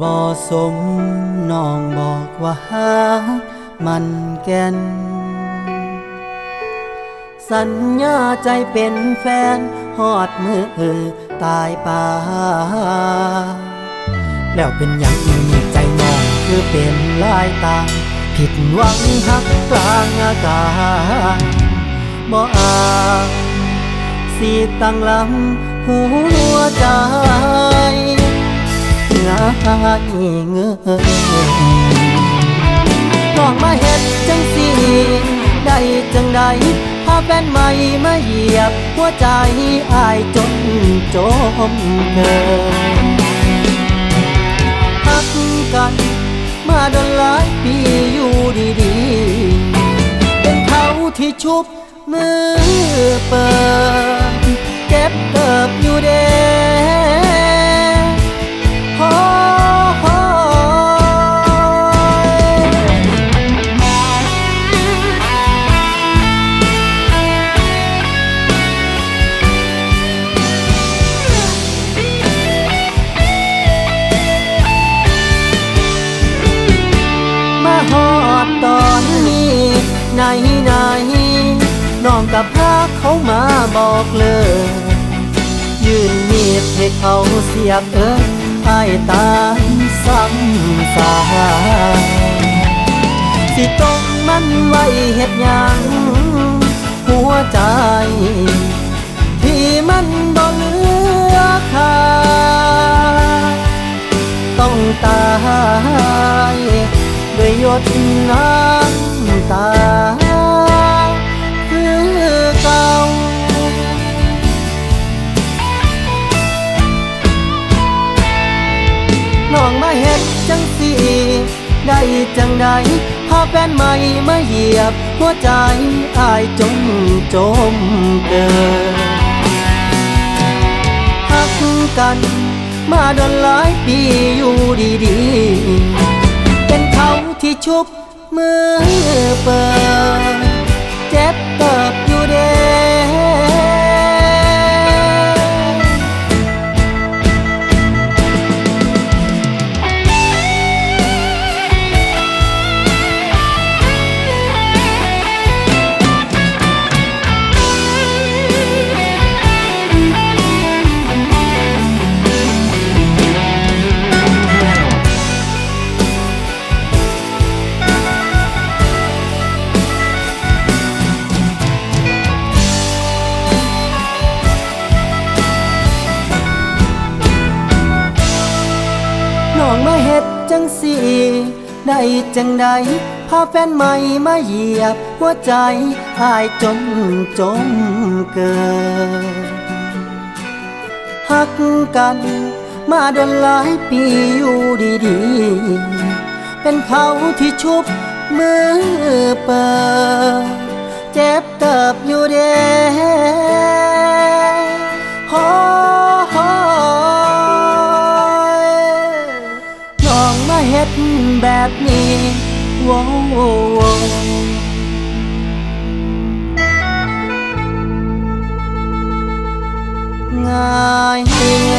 บ่สมน้องบอกว่าฮักมันแก่น สัญญาใจเป็นแฟนหอดมือตายป่าแล้วเป็นอย่างอีกใจน้องคือเป็นลายตาผิดหวังหักกลางอากาศบ่อาสีตั้งลำหัวใจายเงยน้องมาเห็ดจังสีได้จังใดพาแฟนใหม่มาเหยียบ หัวใจอายจนจมเกินพักกัน มาโดนหลายปีอยู่ดีๆ เป็นเขาที่ชุบมือเปิด เก็บเติบอยู่เด้ กับพาเขามาบอกเลย ยืนมีดให้เขาเสียบเอิญไอ้ตายซ้ำสาสิตรงมันไว้เฮ็ดยังหัวใจ ที่มันบ่เหลือค่าต้องตาย ด้วยหยดน้ำตา จังใดพาแฟนใหม่มาเหยียบ หัวใจอายจมจมเกินหักกัน มาโดนหลายปีอยู่ดีๆ เป็นเขาที่ชุบมือเปิด น้องมาเฮ็ดจังสีได้จังใดพาแฟนใหม่มาเหยียบ หัวใจหายจนจมเกินหักกัน มาโดนหลายปีอยู่ดีๆ เป็นเขาที่ชุบมือเปิด เจ็บเติบอยู่เด้ น้องมาเฮ็ดแบบนี้โว้วง่ายเงย